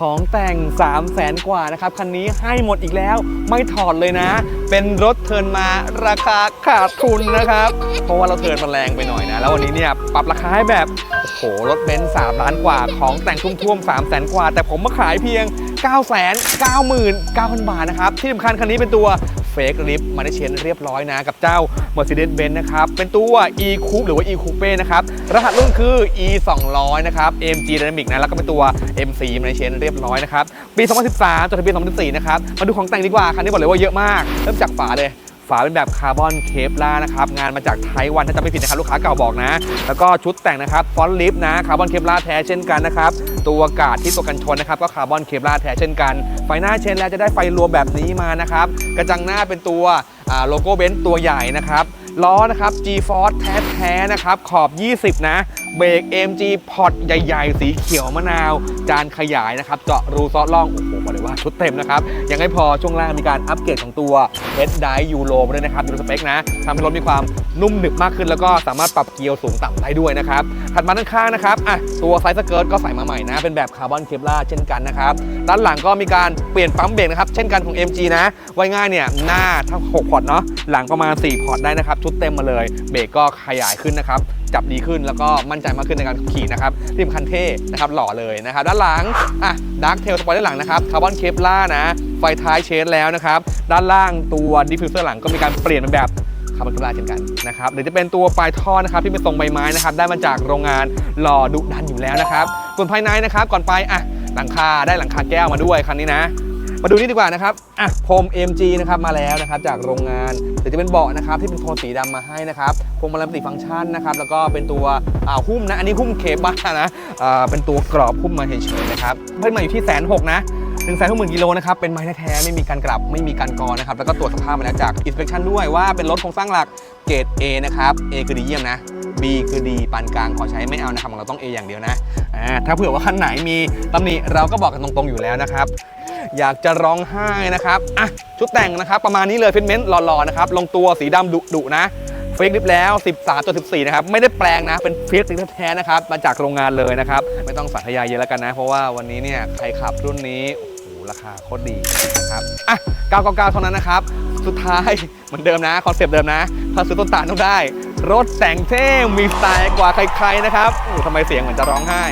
ของแต่ง 3 0 0แสนกว่านะครับ คันนี้ให้หมดอีกแล้วไม่ถอดเลยนะ เป็นรถเทินมาราคาขาดทุนนะครับ เพราะว่าเราเทินมาแรงไปหน่อยนะ แล้ววันนี้เนี่ยปรับราคาให้แบบโอ้โหรถเบนซ์สามล้านกว่าของแต่งทุ่มๆ3 0 0แสนกว่า แต่ผมมาขายเพียง 9 9 9 0 0 0 บาทนะครับ ที่สำคัญคันนี้เป็นตัวเฟกลิฟมาได้เชนเรียบร้อยนะ กับเจ้า Mercedes-Benz นะครับ เป็นตัว E Coupe หรือว่า E Coupe นะครับ รหัสรุ่นคือ E 200นะครับ AMG Dynamic นะ แล้วก็เป็นตัว MC มาได้เชนเรียบร้อยนะครับ ปี 2013จดทะเบียน2014นะครับ มาดูของแต่งดีกว่า คันนี้บอกเลยว่าเยอะมาก เริ่มจากฝาเลย ฝาเป็นแบบคาร์บอนเคปล่านะครับ งานมาจากไทวันถ้าจำไม่ผิดนะครับลูกค้าเก่าบอกนะ แล้วก็ชุดแต่งนะครับฟอนต์ลิฟต์นะคาร์บอนเคปล่าแท้เช่นกันนะครับ ตัวกาดที่ตัวกันชนนะครับ ก็คาร์บอนเคปล่าแท้เช่นกัน ไฟหน้าเชนแล้วจะได้ไฟรวมแบบนี้มานะครับ กระจังหน้าเป็นตัวโลโก้เบนซ์ตัวใหญ่นะครับล้อนะครับ G-Force แท้ๆนะครับ ขอบ 20 นะ เบรก AMG พอร์ตใหญ่ ๆ สีเขียวมะนาว จานขยายนะครับ เจาะรูซอสล่องโอ้โห บอกเลยว่าชุดเต็มนะครับ ยังไม่พอช่วงล่างมีการอัปเกรดของตัว Head d i ยูโรด้วยนะครับดูสเปคนะทำให้รถมีความ นุ่มหนึบมากขึ้นแล้วก็สามารถปรับเกียร์สูงต่ำได้ด้วยนะครับถัดมาด้านข้างนะครับอะตัวไซส์สเกิร์ตก็ใส่มาใหม่นะ เป็นแบบคาร์บอนเคปล่าเช่นกันนะครับด้านหลังก็มีการเปลี่ยนปั๊มเบรกนะครับเช่นกันของ MG นะไว้ง่ายเนี่ยหน้าทั้ง6พอร์ตเนาะหลังประมาณ 4 พอร์ตได้นะครับชุดเต็มมาเลยเบรกก็ขยายขึ้นนะครับจับดีขึ้นแล้วก็มั่นใจมากขึ้นในการขับขี่นะครับที่สำคัญเท่นะครับหล่อเลยนะครับด้านหลังอะดาร์กเทลสปอยด้านหลังนะครับคาร์บอนเคปล่านะไฟท้ายเชนแล้วนะครับด้านล่างตัวดิฟฟิวเซอร์หลังก็มีการเปลี่ยนเป็นแบบ คาร์บอนเคปลาเช่นกันนะครับหรือจะเป็นตัวปลายท่อนะครับที่เป็นทรงใบไม้นะครับได้มาจากโรงงานหล่อดุดันอยู่แล้วนะครับส่วนภายในนะครับก่อนไปอะหลังคาได้หลังคาแก้วมาด้วยคันนี้นะ มาดูนี่ดีกว่านะครับอะพรม MG นะครับมาแล้วนะครับจากโรงงานหรือจะเป็นเบาะนะครับที่เป็นโทนสีดำมาให้นะครับพวงมาลัยมัลติฟังก์ชันนะครับแล้วก็เป็นตัวอ่าหุ้มนะอันนี้หุ้มเคปบ้านะอ่าเป็นตัวกรอบหุ้มมาเฉยๆนะครับเพิ่มมาอยู่ที่แสนหกนะ 1นึ่งแสนหกหมื่นกิโลนะครับ เป็นไม้แท้ๆไม่มีการกลับ ไม่มีการกรนะครับ แล้วก็ตรวจสภาพมาแล้วจาก inspection ด้วยว่าเป็นรถโครงสร้างหลักเกรด A นะครับ A คือดีเยี่ยมนะ B คือดีปานกลางขอใช้ไม่เอานะครับของเราต้อง A อย่างเดียวนะอ่าถ้าเผื่อว่าคันไหนมีตำหนิเราก็บอกกันตรงๆอยู่แล้วนะครับอยากจะร้องไห้นะครับอะชุดแต่งนะครับ ประมาณนี้เลยฟิตเมนต์หล่อๆนะครับลงตัวสีดำดุๆนะ เฟกลิปแล้ว 13ตัว14 นะครับ ไม่ได้แปลงนะ เป็นเฟกลิปแท้ๆนะครับ มาจากโรงงานเลยนะครับ ไม่ต้องสาธยายเยอะแล้วกันนะ เพราะว่าวันนี้เนี่ยใครขับรุ่นนี้โอ้โหราคาโคตรดีนะครับ อะ 999 เท่านั้นนะครับ สุดท้ายเหมือนเดิมนะ คอนเซปต์เดิมนะ ถ้าซื้อต้นตาลต้องได้ รถแต่งเท่ มีสไตล์กว่าใครๆนะครับโอ้โหทำไมเสียงเหมือนจะร้องไห้